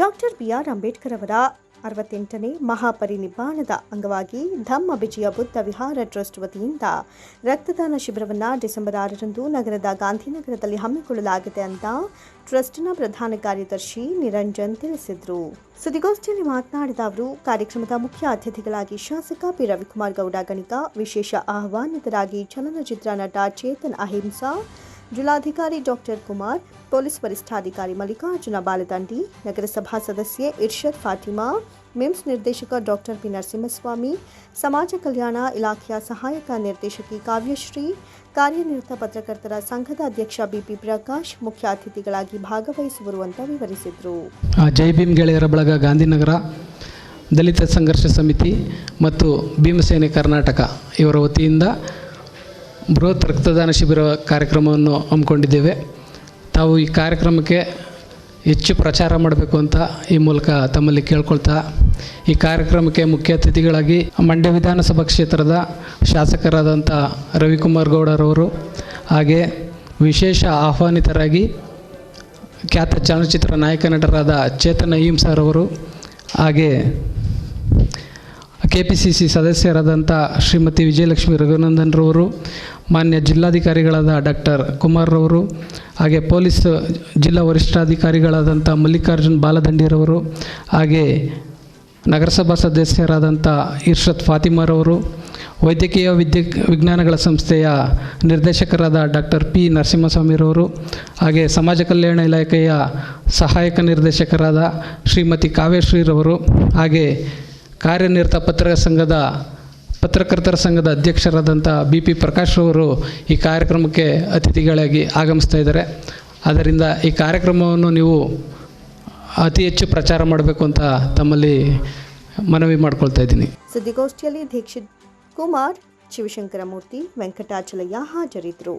Doctor B R Ambedkar ಅವರ ಅರವತ್ತೆಂಟನೇ ಮಹಾಪರಿನಿಬ್ಬಾಣದ ಅಂಗವಾಗಿ ಧಮ್ಮ ವಿಜಯ ಬುದ್ಧ ವಿಹಾರ ಟ್ರಸ್ಟ್ ವತಿಯಿಂದ ರಕ್ತದಾನ ಶಿಬಿರವನ್ನು ಡಿಸೆಂಬರ್ ಆರರಂದು ನಗರದ ಗಾಂಧಿನಗರದಲ್ಲಿ ಹಮ್ಮಿಕೊಳ್ಳಲಾಗಿದೆ ಅಂತ ಟ್ರಸ್ಟ್ನ ಪ್ರಧಾನ ಕಾರ್ಯದರ್ಶಿ ನಿರಂಜನ್ ತಿಳಿಸಿದರು. ಸುದ್ದಿಗೋಷ್ಠಿಯಲ್ಲಿ ಮಾತನಾಡಿದ ಅವರು, ಕಾರ್ಯಕ್ರಮದ ಮುಖ್ಯ ಅತಿಥಿಗಳಾಗಿ ಶಾಸಕ ಪಿ. ರವಿಕುಮಾರ್ ಗೌಡ, ಗಣಿಕ ವಿಶೇಷ ಆಹ್ವಾನಿತರಾಗಿ ಚಲನಚಿತ್ರ ನಟ ಚೇತನ್ ಅಹಿಂಸಾ ಜಿಲ್ಲಾಧಿಕಾರಿ ಡಾಕ್ಟರ್ ಕುಮಾರ್, ಪೊಲೀಸ್ ವರಿಷ್ಠಾಧಿಕಾರಿ ಮಲ್ಲಿಕಾರ್ಜುನ ಬಾಲದಂಡಿ, ನಗರಸಭಾ ಸದಸ್ಯೆ ಇರ್ಷದ್ ಫಾತಿಮಾ, ಮಿಮ್ಸ್ ನಿರ್ದೇಶಕ ಡಾಕ್ಟರ್ ಪಿ ನರಸಿಂಹಸ್ವಾಮಿ, ಸಮಾಜ ಕಲ್ಯಾಣ ಇಲಾಖೆಯ ಸಹಾಯಕ ನಿರ್ದೇಶಕಿ ಕಾವ್ಯಶ್ರೀ, ಕಾರ್ಯನಿರತ ಪತ್ರಕರ್ತರ ಸಂಘದ ಅಧ್ಯಕ್ಷ ಬಿಪಿ ಪ್ರಕಾಶ್ ಮುಖ್ಯ ಅತಿಥಿಗಳಾಗಿ ಭಾಗವಹಿಸುವರು ಅಂತ ವಿವರಿಸಿದರು. ಜೈ ಭೀಮ್ ಗೆಳೆಯರ ಬಳಗ ಗಾಂಧಿನಗರ, ದಲಿತ ಸಂಘರ್ಷ ಸಮಿತಿ ಮತ್ತು ಭೀಮಸೇನೆ ಕರ್ನಾಟಕ ಇವರ ವತಿಯಿಂದ ಬೃಹತ್ ರಕ್ತದಾನ ಶಿಬಿರ ಕಾರ್ಯಕ್ರಮವನ್ನು ಹಮ್ಮಿಕೊಂಡಿದ್ದೇವೆ. ತಾವು ಈ ಕಾರ್ಯಕ್ರಮಕ್ಕೆ ಹೆಚ್ಚು ಪ್ರಚಾರ ಮಾಡಬೇಕು ಅಂತ ಈ ಮೂಲಕ ತಮ್ಮಲ್ಲಿ ಕೇಳ್ಕೊಳ್ತಾ, ಈ ಕಾರ್ಯಕ್ರಮಕ್ಕೆ ಮುಖ್ಯ ಅತಿಥಿಗಳಾಗಿ ಮಂಡ್ಯ ವಿಧಾನಸಭಾ ಕ್ಷೇತ್ರದ ಶಾಸಕರಾದಂಥ ರವಿಕುಮಾರ್ ಗೌಡರವರು ಹಾಗೆ ವಿಶೇಷ ಆಹ್ವಾನಿತರಾಗಿ ಖ್ಯಾತ ಚಲನಚಿತ್ರ ನಾಯಕ ನಟರಾದ ಚೇತನ್ ಅವರು ಹಾಗೆ ಕೆ ಪಿ ಸಿ ಸಿ ಸದಸ್ಯರಾದಂಥ ಶ್ರೀಮತಿ ವಿಜಯಲಕ್ಷ್ಮಿ ರಘುನಂದನ್ರವರು ಮಾನ್ಯ ಜಿಲ್ಲಾಧಿಕಾರಿಗಳಾದ ಡಾಕ್ಟರ್ ಕುಮಾರ್ರವರು ಹಾಗೆ ಪೊಲೀಸ್ ಜಿಲ್ಲಾ ವರಿಷ್ಠಾಧಿಕಾರಿಗಳಾದಂಥ ಮಲ್ಲಿಕಾರ್ಜುನ್ ಬಾಲದಂಡಿರವರು ಹಾಗೆ ನಗರಸಭಾ ಸದಸ್ಯರಾದಂಥ ಇರ್ಷತ್ ಫಾತಿಮಾರವರು, ವೈದ್ಯಕೀಯ ವಿದ್ಯೆ ವಿಜ್ಞಾನಗಳ ಸಂಸ್ಥೆಯ ನಿರ್ದೇಶಕರಾದ ಡಾಕ್ಟರ್ ಪಿ ನರಸಿಂಹಸ್ವಾಮಿರವರು ಹಾಗೆ ಸಮಾಜ ಕಲ್ಯಾಣ ಇಲಾಖೆಯ ಸಹಾಯಕ ನಿರ್ದೇಶಕರಾದ ಶ್ರೀಮತಿ ಕಾವ್ಯಶ್ರೀರವರು ಹಾಗೆ ಕಾರ್ಯನಿರತ ಪತ್ರಿಕಾ ಸಂಘದ ಪತ್ರಕರ್ತರ ಸಂಘದ ಅಧ್ಯಕ್ಷರಾದಂಥ ಬಿ ಪಿ ಪ್ರಕಾಶ್ ಅವರು ಈ ಕಾರ್ಯಕ್ರಮಕ್ಕೆ ಅತಿಥಿಗಳಾಗಿ ಆಗಮಿಸ್ತಾ ಇದ್ದಾರೆ. ಆದ್ದರಿಂದ ಈ ಕಾರ್ಯಕ್ರಮವನ್ನು ನೀವು ಅತಿ ಹೆಚ್ಚು ಪ್ರಚಾರ ಮಾಡಬೇಕು ಅಂತ ತಮ್ಮಲ್ಲಿ ಮನವಿ ಮಾಡ್ಕೊಳ್ತಾ ಇದ್ದೀನಿ. ಸುದ್ದಿಗೋಷ್ಠಿಯಲ್ಲಿ ದೀಕ್ಷಿತ್ ಕುಮಾರ್, ಶಿವಶಂಕರಮೂರ್ತಿ, ವೆಂಕಟಾಚಲಯ್ಯ ಹಾಜರಿದ್ದರು.